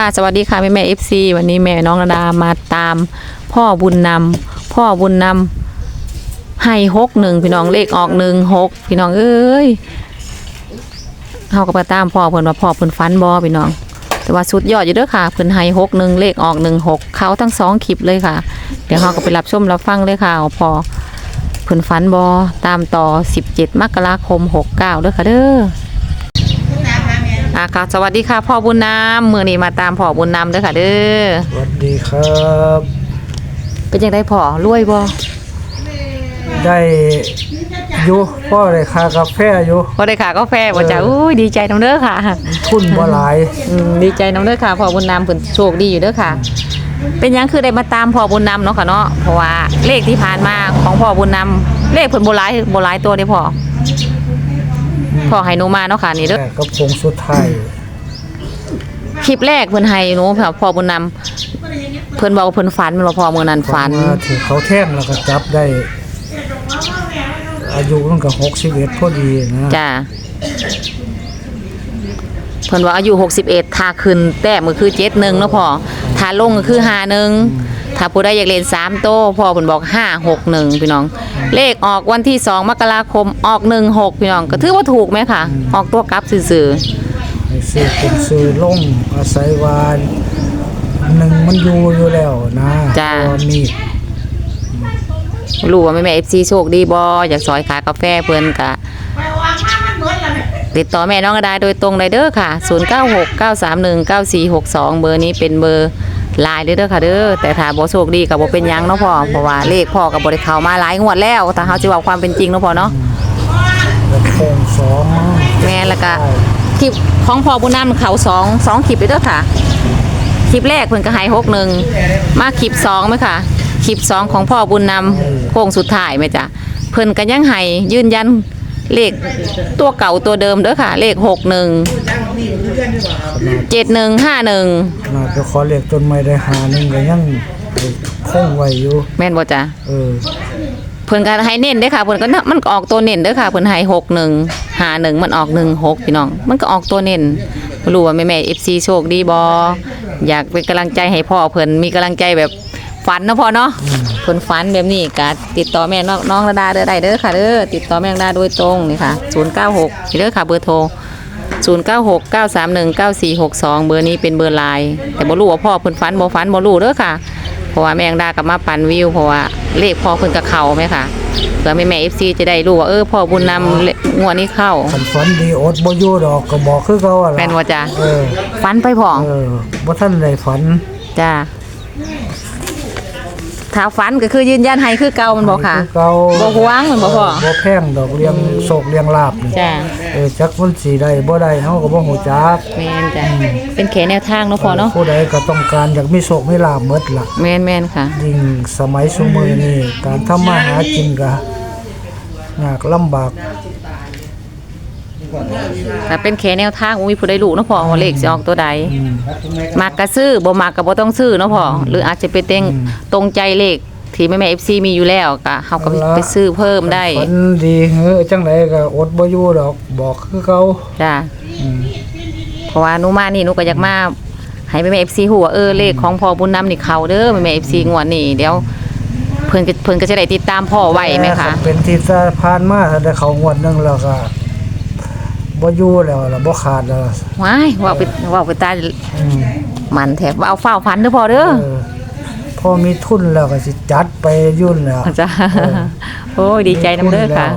ค่ะ สวัสดีค่ะแม่แม่เอฟซีวันนี้แม่น้องระดามาตาม พ่อบุญนำพ่อบุญนำให้หกหนึ่งพี่น้องเลขออกหนึ่งหกพี่น้องเอ้ยเขาก็ไปตามพ่อเพิ่นว่าพ่อเพิ่นฟันบอพี่น้อง แต่ว่าสุดยอดอยู่เด้อค่ะเพิ่นให้หกหนึ่งเลขออกหนึ่งหกเขาทั้งสองคลิปเลยค่ะ เดี๋ยวเขาก็ไปรับชมรับฟังเลยค่ะว่าพอเพิ่นฟันบอตามต่อสิบเจ็ดมกราคมหกเก้าเด้อค่ะเด้อ อะค่ะสวัสดีค่ะพ่อบุญนำมือนี้มาตามพ่อบุญนำเด้อค่ะเด้อสวัสดีครับ เป็นยังไงพ่อรวยบ่ได้อยู่พ่อได้ค่ากาแฟอยู่พอได้ค่ะกาแฟบ่จ้ะเอออุ้อุ้ยดีใจน้ำเด้อค่ะทุนบ่หลายอืมดีใจน้ำเด้อค่ะพ่อบุญนำเพิ่นโชคดีอยู่เด้อค่ะ เป็นหยังคือได้มาตามพ่อบุญนำเนาะค่ะเนาะเพราะว่าเลขที่ผ่านมาของพ่อบุญนำเลขเพิ่นบ่หลายบ่หลายตัวเด้พ่อ พ่อให้หนูมาเนาะค่ะนี่เด้อแต่กับคงสุดท้ายคลิปแรกเพิ่นให้หนูค่ะพ่อบุญนำเพิ่นบอกว่าเพิ่นฝันแม่นบ่พ่อมื้อนั้นฝัน ว่าถือเขาแท่งแล้วก็จับได้ อายุมันก็61พอดีนะจ้าเพิ่นว่าอายุ61ถ้าขึ้นแต้มก็คือ71เนาะพ่อถ้าลงก็คือ51 ถ้าผู้ใดอยากเล่น3โตวพ่อเพิ่นบอก561พี่น้อง เลขออกวันที่2มกราคมออก16พี่น้อง ก็ถือว่าถูกไหมคะออกตัวกลับซื่อให้ซื้อเป็นซื้อลงอาศัยวานหนึ่งมันอยู่อยู่แล้วนะตอนนี้ๆรู้ว่าแม่ๆ FC โชคดีบ่อยากซอยขากาแฟเพิ่นก็ติดต่อแม่น้องก็ได้โดยตรงเลยเด้อค่ะ 0969319462 เบอร์นี้เป็นเบอร์ ลน์เด้อเด้อค่ะเด้อแต่ถ้าบ่โชคดีก็บ่เป็นหยังเนาะพ่อเพราะว่าเลขพ่อก็บ่ได้เข้ามาหลายงวดแล้วแต่เฮาสิเว้าความเป็นจริงเนาะพ่อเนาะแล้วโค้งสองแม่แล้วก็คลิปของพ่อบุญนำเขาสองสองคลิปเลยเด้อค่ะ คลิปแรกเพิ่นก็ให้หกหนึ่งมาคลิปสองไหมค่ะ คลิปสองของพ่อบุญนำโค้งสุดท้ายไหมจ๊ะเพิ่นก็ยังให้ยืนยันเลขตัวเก่าตัวเดิมเด้อค่ะ เลขหกหนึ่ง เจ็ดหนึ่งห้าหนึ่งขนาดไปขอเรียกจนไม่ได้หาหนึงก็ยังคงไว้อยู่ แม่นบ่จ๊ะเออเพิ่นก็ให้เน้นเด้อค่ะเพิ่นก็น่ะมันก็ออกตัวเน้นเด้อค่ะเพิ่นให้หกหนึ่งหาหนึ่งมันออกหนึ่งหกพี่น้อง มันก็ออกตัวเน้นบ่รู้ว่าแม่แม่เอฟซีโชคดีบ่อยากเป็นกำลังใจให้พ่อเพิ่นมีกำลังใจแบบฝันเนาะพ่อเนาะเพิ่นฝันแบบนี้ก็ติดต่อแม่น้องน้องระดาเด้อได้เด้อค่ะเด้อติดต่อแม่ระดาโดยตรงนี่ค่ะ096นี่เด้อค่ะเบอร์โทร 096 931 9462 เบอร์นี้เป็นเบอร์ไลน์แต่บ่รู้ว่าพ่อเพิ่นฝันบ่ฝันบ่รู้เด้อค่ะ เพราะว่าแม่งดากลับมาปั่นวิวเพราะว่าเลขพ่อเพิ่นกับเขาไหมค่ะเพื่อแม่แม่เอฟซีจะได้รู้ว่าเออพ่อบุญนำเลงวดนี้เข้าคันฝันดีอดบ่อยู่ดอกก็บอกคือเขาอะล่ะแม่นว่าจ้ะเออฝันไปพ่อเออบ่ทันได้ฝันจ้า ถ้าฝันก็คือยืนยันให้คือเก่ามันบอกค่ะคือเก่าบ่หวงมันบ่พ่อบ่แพงดอกเลี้ยงโศกเลี้ยงลาบนี่จ้าเออจักมันสิได้บ่ได้เฮาก็บ่ฮู้จักแม่นจ้ะเป็นแขนแนวทางเนาะพ่อเนาะผู้ใดก็ต้องการอยากมีโศกมีลาบหมดล่ะแม่นแม่นค่ะยิ่งสมัยซุมื้อนี้การทำมาหากินก็ยากลำบาก แต่เป็นแขนแนวทางอุ้ยผู้ใดรู้เนาะพ่อว่าเลขสิออกตัวใดมักก็ซื้อบ่มักก็บ่ต้องซื้อเนาะพ่อหรืออาจจะไปเต็งตรงใจเลขที่แม่แม่ FC มีอยู่แล้วก็เฮาก็ไปซื้อเพิ่มได้ฝันดีเฮ้อจังไดก็อดบ่อยู่ดอกบอกคือเก่าจ้าอืมเพราะว่าหนูมานี่หนูก็อยากมาให้แม่แม่ FC ฮู้ว่าเออเลขของพ่อบุญนำนี่เข้าเด้อแม่แม่ FC งวดนี้เดี๋ยวเพิ่นก็เพิ่นก็จะได้ติดตามพ่อไว้ไหมคะแต่เป็นที่สะพานมาถ้าได้เข้างวดหนึงแล้วก็ บ่อยู่แล้วล่ะบ่ขาดแล้วล่ะว้ายว่าไปว่าไปตายอืมมันแถบเอาเฝ้าฟันเด้อพ่อเด้อเออพอมีทุนแล้วก็สิจัดไปยุ่นแล้ว จ้าโอ้ยดีใจนำเด้อค่ะ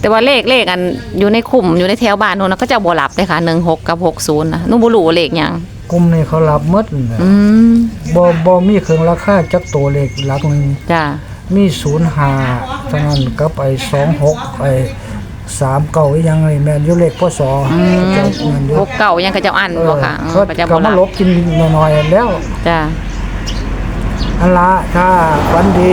แต่ว่าเลขเลขอันอยู่ในคุมอยู่ในแถวบ้านโน่นนะก็จะบ่หลับเลยค่ะ16กับ60นะหนูบ่รู้ว่าเลขหยังกลุ่มนี้เขารับหมดน่ะอืมบ่บ่มีเครื่องราคาจักตัวเลขหลักหนึง จ้ามี 05ทั้งนั้นกับไอ้26ไอ้ 39อีหยังนี่แม่นอยู่เลขพศเจ้าเงินอยู่พวกเก่ายังก็จะอันเอบ่อค่ะอืมเขาก็จะก็บ่หมาลับลบกินน้อยๆแล้ว จ้าอันละถ้าฝันดี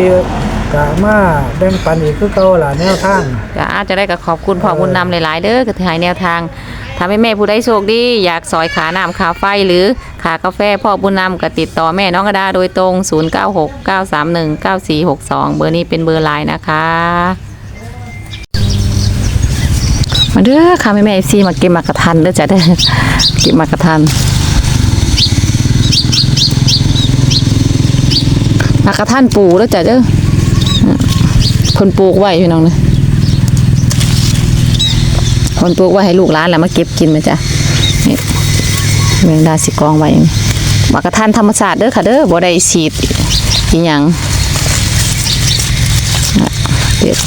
ก็มาแบ่งปันอีกคือเก่าล่ะแนวทาง ก็อาจจะได้ก็ขอบคุณพ่อบุญนำหลายๆเด้อก็ที่ให้แนวทางทำให้แม่ผู้ใดโชคดีอยากซอยขาน้ำขาไฟหรือขากาแฟพ่อบุญนำก็ติดต่อแม่น้องกระดาโดยตรง 0969319462 เบอร์นี้เป็นเบอร์ไลน์นะคะ มาเด้อค่ะแม่แม่ซีมาเก็บมากกระทันเด้อจ้ะเด้อเก็บมากกระทันมากกระทันปูเด้อจ้ะเด้อคนปลูกไว้พี่น้องเด้อคนปลูกไว้ให้ลูกหลานแล้วมาเก็บกินมาจ้ะนี่แมงดาสิกองไว้มากกระทันธรรมชาติเด้อค่ะเด้อบ่ได้ฉีดอีหยังน่ะเด็ด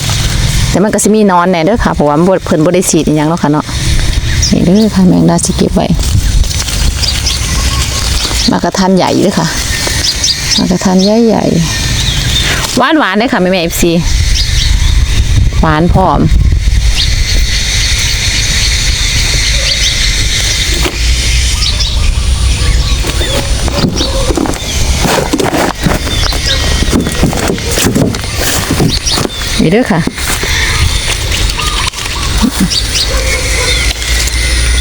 แต่มันก็สิมีนอนแน่เด้อค่ะเพราะว่ามันบ่เพิ่นบ่ได้ฉีดอีหยังแล้วค่ะเนาะนี่เด้อค่ะแมงดาสิเก็บไว้มากระทันใหญ่เด้อค่ะมากระทันใหญ่ใหญ่หวานหวานเด้อค่ะแม่แม่ FC หวานพร้อมนี่เด้อค่ะ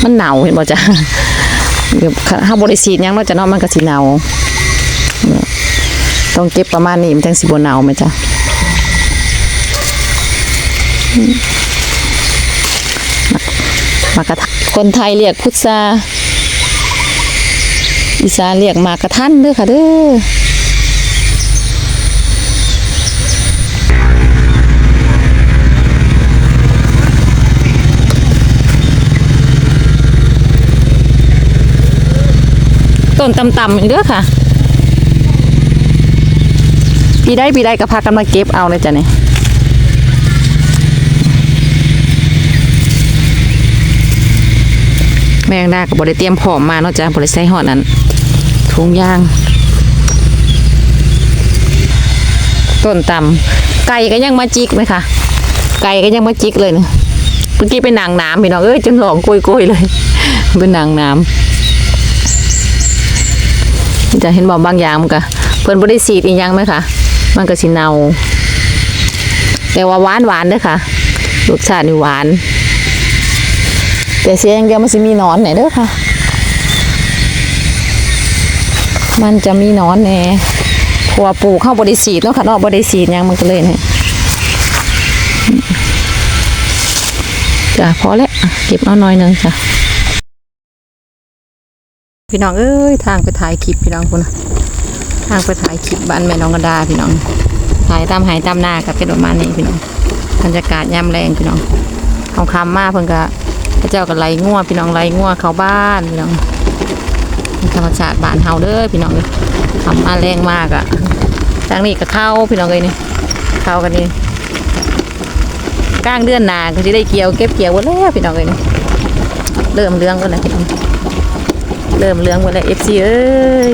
มันหนาวเห็นบ่จ้ะถ้าบริสีดยังเนาจะนาะมันก็สิหนาวต้องเก็บประมาณนี้มันจังสิบ่หนาวไหมจ้ะมากระทคนไทยเรียกพุทราอีสานเรียกมากกระทันเด้อค่ะเด้อ ต้นต่ำๆอีกเด้อค่ะปีได้ปีได้ก็พากันมาเก็บเอาเลยจ้ะเนี่ยแมงดากับบริเตรียมพร้อมมาเนาะจ้ะบริใส่หอดนั้นทุงยาง ต้นตำไก่ก็ยังมาจิกไหมคะไก่ก็ยังมาจิกเลยเนะเมื่อกี้เป็นนางน้ำพี่น้องเอ้ยจนหลองกุยกุยๆเลย เป็นนางน้ำ จะเห็นบอกบางอย่างมันก็เพิ่นบ่ได้สีดอีหยังไหมคะมันก็สิเนาแต่ว่าหวานหวานเด้อค่ะรสชาตินี่หวาน แต่เสียอย่างเดียวมันจะมีนอนไหนเด้อค่ะ มันจะมีนอนแน่พราะว่าปลูกเข้าบริสีดเนาะค่ะนาะบริสีดยังมันก็เลยเนี่ยจ้ะพอแล้วเก็บเอาหน่อยหนึงจ้ะ พี่น้องเอ้ยทางไปถ่ายคลิปพี่น้องคุณน่ะทางไปถ่ายคลิปบ้านแม่น้องกระดาพี่น้องถ่ายตามหายตามหน้ากับเป็นประมาณนี้พี่น้องบรรยากาศยามแรงพี่น้องคำคำมาเพิ่นก็พระเจ้าก็ไล่งัวพี่น้องไล่งัวเขาบ้านพี่น้องธรรมชาติบ้านเฮาเด้อพี่น้องทำมาแรงมากอะทางนี้ก็เข้าพี่น้องเลยนี่เข้ากันนี่กลางเดือนหนาก็จะได้เกี่ยวเก็บเกี่ยวหมดแล้วพี่น้องเลยนี่เริ่มเรื่องกันแล้วพี่น้อง เริ่มเลื้องหมดแล้วเอฟซีเอ้ย